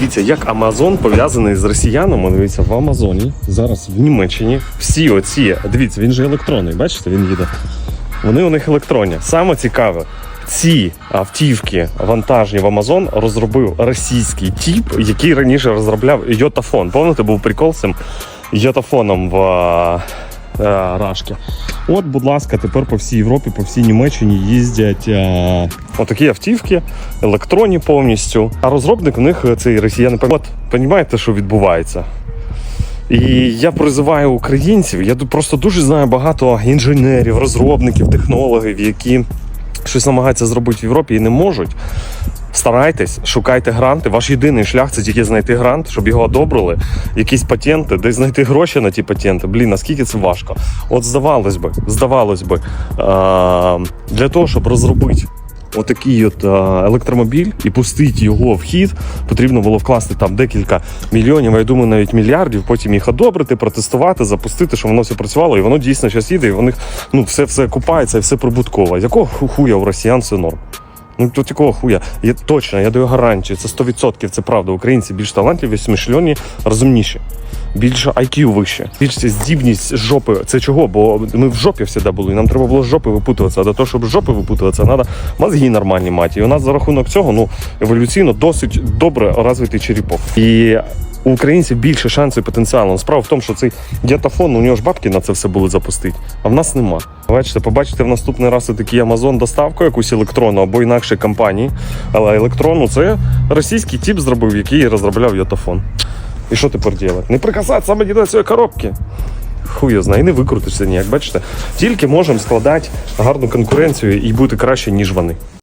Дивіться, як Амазон пов'язаний з росіянами. Дивіться, в Амазоні зараз в Німеччині всі оці. Дивіться, він же електронний, бачите, він їде. Вони у них електронні. Саме цікаве, ці автівки вантажні в Амазон розробив російський тіп, який раніше розробляв Йотафон. Пам'ятаєте, був прикол цим Йотафоном в Рашки. От, будь ласка, тепер по всій Європі, по всій Німеччині їздять е, отакі автівки, електронні повністю. А розробник в них е, цей росіяни. От, розумієте, що відбувається? І я призиваю українців. Я просто дуже знаю багато інженерів, розробників, технологів, які щось намагаються зробити в Європі і не можуть. Старайтесь, шукайте гранти. Ваш єдиний шлях це тільки знайти грант, щоб його одобрили, якісь патенти, десь знайти гроші на ті патенти. Блін, наскільки це важко. От здавалось би, здавалось би, е- для того, щоб розробити отакий от е, електромобіль і пустити його в хід, потрібно було вкласти там декілька мільйонів, а я думаю, навіть мільярдів, потім їх одобрити, протестувати, запустити, щоб воно все працювало, і воно дійсно зараз їде, і в них ну, все, все купається і все прибутково. Якого хуя у росіян це норм? Ну тут такого хуя? Я точно, я даю гарантію, це 100%, це правда. Українці більш талантливі, смішльоні, розумніші. Більше IQ вище, більше здібність жопи. Це чого? Бо ми в жопі завжди були. і Нам треба було з жопи випутуватися. А до того, щоб з жопи випутуватися, треба мозги нормальні мати. І у нас за рахунок цього ну еволюційно досить добре розвитий черепок. І у українців більше шансів і потенціалу. Справа в тому, що цей діатафон, у нього ж бабки на це все були запустити, а в нас нема. Бачите, побачите в наступний раз такий Amazon доставку, якусь електронну або інакше компанії. Але електронну це російський тип зробив, який розробляв діатафон. І що тепер робити? Не прикасатися саме до цієї коробки. Хуй знає, і не викрутишся ніяк, бачите? Тільки можемо складати гарну конкуренцію і бути краще, ніж вони.